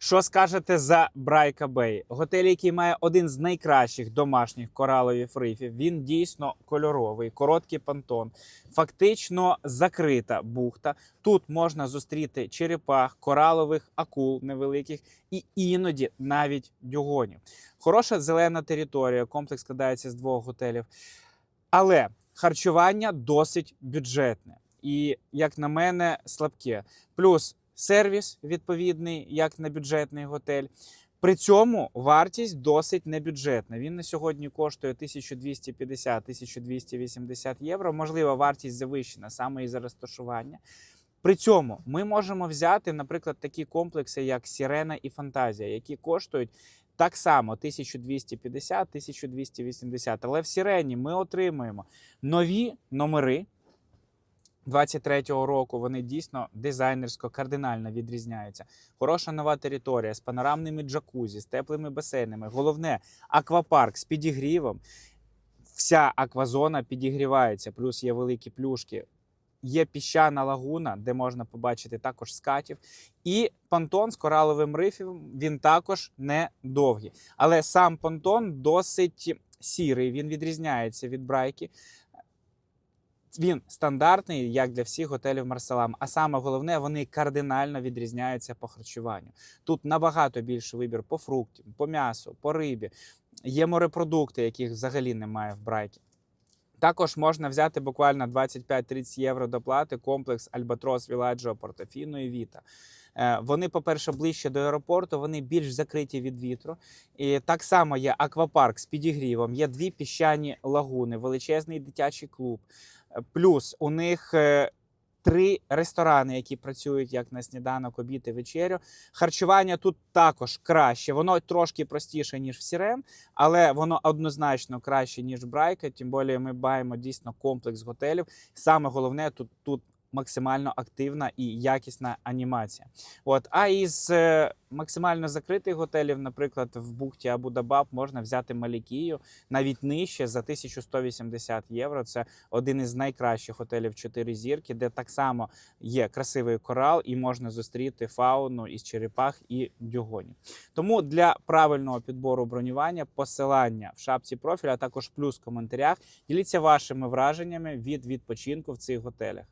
Що скажете за Брайка Бей? Готель, який має один з найкращих домашніх коралових рифів. Він дійсно кольоровий, короткий понтон, фактично закрита бухта. Тут можна зустріти черепах, коралових акул невеликих і іноді навіть дюгонів. Хороша зелена територія. Комплекс складається з двох готелів. Але харчування досить бюджетне і, як на мене, слабке. Плюс сервіс відповідний, як на бюджетний готель. При цьому вартість досить небюджетна. Він на сьогодні коштує 1250-1280 євро. Можливо, вартість завищена саме із за розташування. При цьому ми можемо взяти, наприклад, такі комплекси, як Сірена і Фантазія, які коштують так само 1250-1280. Але в Сірені ми отримуємо нові номери. 23-го року вони дійсно дизайнерсько кардинально відрізняються. Хороша нова територія з панорамними джакузі, з теплими басейнами. Головне аквапарк з підігрівом. Вся аквазона підігрівається, плюс є великі плюшки. Є піщана лагуна, де можна побачити також скатів. І понтон з кораловим рифом він також не довгий. Але сам понтон досить сірий, він відрізняється від брайки. Він стандартний, як для всіх готелів Марселам. А саме головне, вони кардинально відрізняються по харчуванню. Тут набагато більше вибір по фруктам, по м'ясу, по рибі. Є морепродукти, яких взагалі немає в брайкі. Також можна взяти буквально 25-30 євро доплати комплекс Альбатрос Віладжо Портофіно і Віта. Е, Вони, по-перше, ближче до аеропорту, вони більш закриті від вітру. І так само є аквапарк з підігрівом, є дві піщані лагуни, величезний дитячий клуб. Плюс у них е, три ресторани, які працюють як на сніданок, обід і вечерю. Харчування тут також краще. Воно трошки простіше, ніж в Сірен, але воно однозначно краще, ніж Брайка. Тим більше ми маємо дійсно комплекс готелів. Саме головне тут тут. Максимально активна і якісна анімація. От, а із е, максимально закритих готелів, наприклад, в бухті Абу-Дабаб можна взяти Малікію навіть нижче за 1180 євро. Це один із найкращих готелів 4 зірки, де так само є красивий корал, і можна зустріти фауну із черепах і дюгонів. Тому для правильного підбору бронювання посилання в шапці профіля, а також плюс в коментарях. Діліться вашими враженнями від відпочинку в цих готелях.